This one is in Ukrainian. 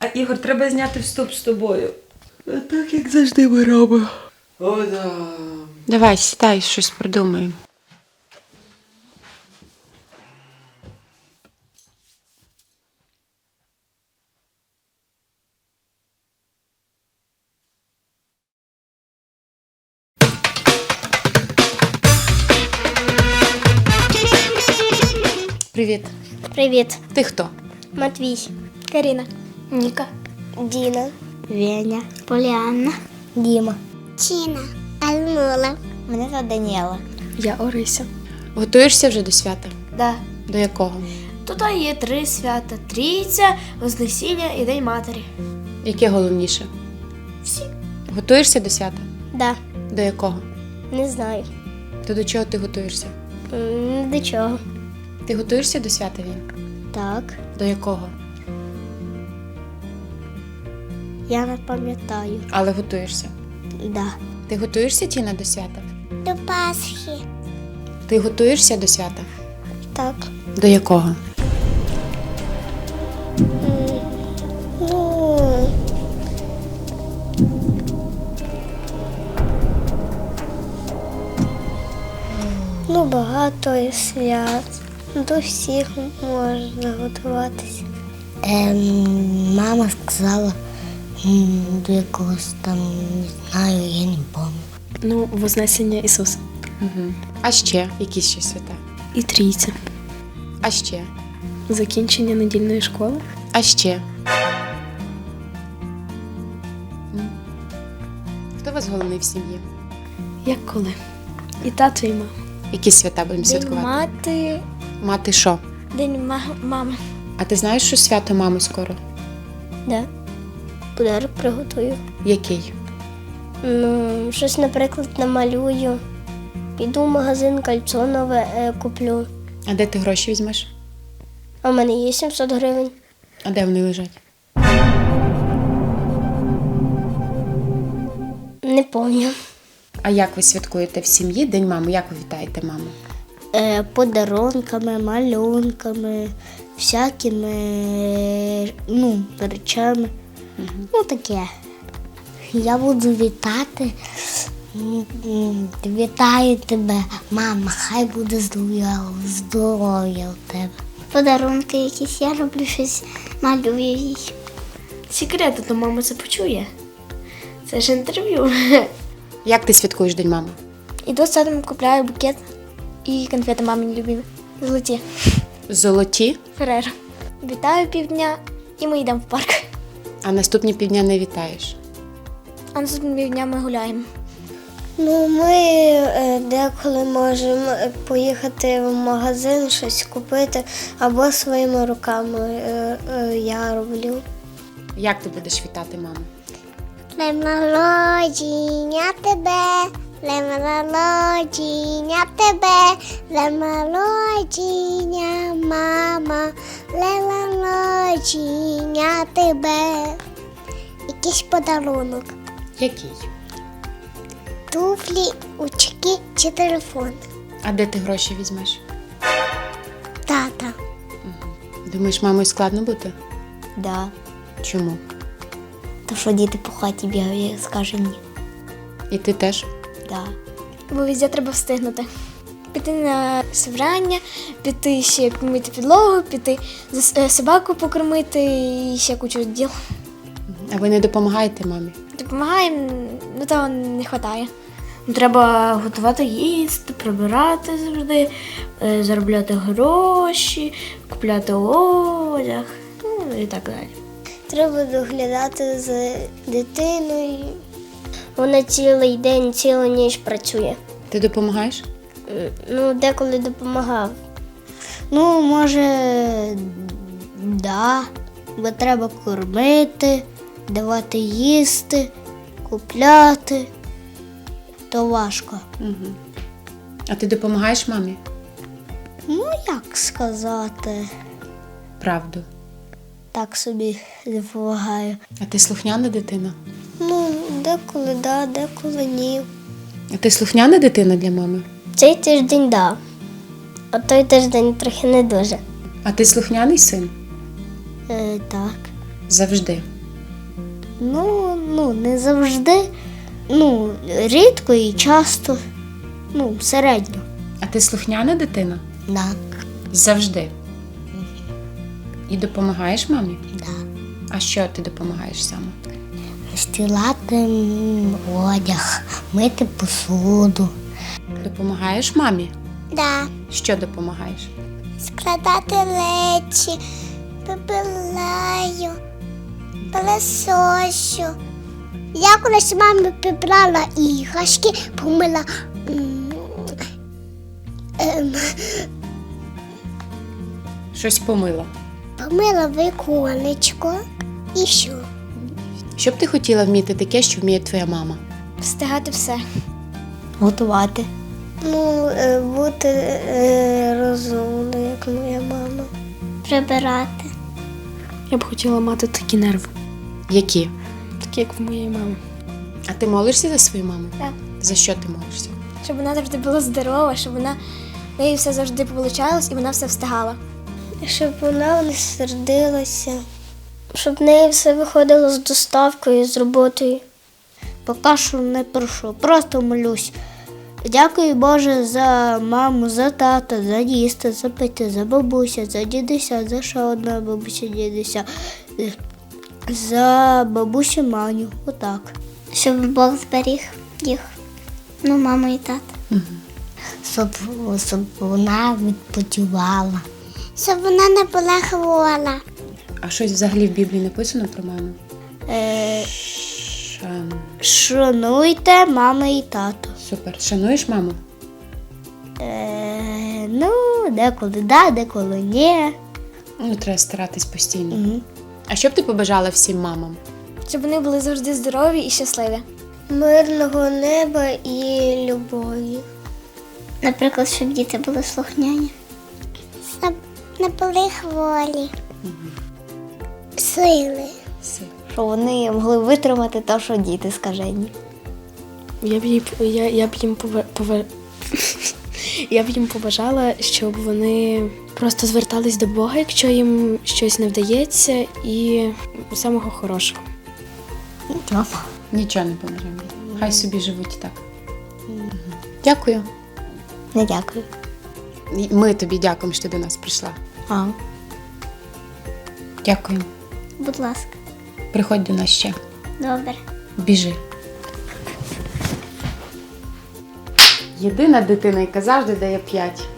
А Ігор, треба зняти вступ з тобою. Так як завжди ми робимо. О, да. Давай, сідай, щось придумаємо. Привіт. Привіт, Ти хто? Матвій, Каріна, Ніка, Діна, Веня, Поліанна, Діма, Чіна, Альмула. Мене звати Даніела. Я Орися. Готуєшся вже до свята? Да. До якого? Тут є три свята: Трійця, Вознесіння і День Матері. Яке головніше? Всі. Готуєшся до свята? Да, До якого? не знаю. То до чого ти готуєшся? М, До чого? Ти готуєшся до свята він? Так, До якого? Я не пам'ятаю. Але готуєшся. Да. Ти готуєшся Тіна до свята? До Пасхи. Ти готуєшся до свята? Так. До якого? Ну. Ну, багато свят. До всіх можна готуватися. Ем, мама сказала до якогось там, не знаю, я не пам'ятаю. Ну, Вознесення Ісуса. Угу. А ще якісь ще свята? І трійця. А ще? Закінчення недільної школи. А ще? Хто у вас головний в сім'ї? Як коли? І тато, і мама. Які свята будемо День святкувати? мати, Мати що? день ма- мами. А ти знаєш, що свято мами скоро? Да. Подарок приготую. Який? Ну, щось, наприклад, намалюю. Піду в магазин кольцо нове е, куплю. А де ти гроші візьмеш? А в мене є 700 гривень. А де вони лежать? Не пам'ятаю. А як ви святкуєте в сім'ї День мами? Як ви вітаєте маму? Е, подарунками, малюнками, всякими ну, речами. Ну, таке. Я буду вітати. Вітаю тебе, мама, хай буде здоров'я, здоров'я у тебе. Подарунки якісь я роблю щось, малюю їй. Секрети, то мама це почує. Це ж інтерв'ю. Як ти святкуєш День мами? Іду з садом, купляю букет і конфети мамі любимі. Золоті. Золоті, Ферер. Вітаю півдня і ми йдемо в парк. А наступні півдня не вітаєш. А наступного півдня ми гуляємо. Ну, ми е, деколи можемо е, поїхати в магазин, щось купити, або своїми руками е, я роблю. Як ти будеш вітати маму? Днем народження тебе, днем народження тебе, днем народження, мама, днем народження тебе. Якийсь подарунок. Який? Туфлі, очки чи телефон. А де ти гроші візьмеш? Тата. Думаєш, мамою складно бути? Да. Чому? То що діти по хаті бігають, скаже ні. І ти теж? Да. Бо везде треба встигнути. Піти на собрання, піти ще помити підлогу, піти за- е, собаку покормити і ще кучу діл. А ви не допомагаєте мамі? Допомагаємо, ну того не вистачає. Треба готувати їсти, прибирати завжди, е, заробляти гроші, купляти одяг, ну і так далі. Треба доглядати за дитиною. Вона цілий день, цілу ніч працює. Ти допомагаєш? Ну, деколи допомагав. Ну, може, да. Бо треба кормити, давати їсти, купляти. То важко. Угу. А ти допомагаєш мамі? Ну, як сказати, Правду. так собі допомагаю. А ти слухняна дитина? Ну, деколи да, деколи ні. А ти слухняна дитина для мами? Цей тиждень да. А той тиждень трохи не дуже. А ти слухняний син? Е, так. Завжди. Ну, ну, не завжди. Ну, рідко і часто. Ну, середньо. А ти слухняна дитина? Да. Завжди. І допомагаєш мамі? Да. А що ти допомагаєш саме? Стілати одяг, мити посуду. Допомагаєш мамі? Да. Що допомагаєш? Складати речі, прибираю, пилососю. Я колись мамі прибрала іграшки, помила. ем, Щось помила. помила віконечко і що? Що б ти хотіла вміти таке, що вміє твоя мама? Встигати все. Готувати. Ну, е, бути е, розумною, як моя мама. Прибирати. Я б хотіла мати такі нерви, Які? такі, як в моєї мами. А ти молишся за свою маму? Так. За що ти молишся? Щоб вона завжди була здорова, щоб вона в неї все завжди получалось і вона все встигала. Щоб вона не сердилася, щоб в неї все виходило з доставкою, з роботою. Поки що не прошу, просто молюсь. Дякую Боже за маму, за тата, за їсти, за пити, за бабуся, за дідуся, за ще одна бабуся, дідуся, за бабусю Маню. Отак. Щоб Бог зберіг їх. Ну, мама і тата. Щоб, щоб вона відпочивала. Щоб вона не була хвора. А щось взагалі в Біблії написано про маму? Е, шануйте маму і тату. Супер. Шануєш маму? Е, ну, деколи да, деколи ні. Ну, треба старатись постійно. Угу. А що б ти побажала всім мамам? Щоб вони були завжди здорові і щасливі. Мирного неба і любові. Наприклад, щоб діти були слухняні. Щоб не були хворі. Сили. Все. Щоб вони могли витримати те, що діти скажені. Я б, їй, я, я б їм пове, пове... я б їм побажала, щоб вони просто звертались до Бога, якщо їм щось не вдається, і самого хорошого. Нічого не побажаємо. Хай собі живуть і так. Дякую. Не дякую. Ми тобі дякуємо, що ти до нас прийшла. А, Дякую. будь ласка. Приходь до нас ще. Добре. Біжи. Єдина дитина, яка завжди дає п'ять.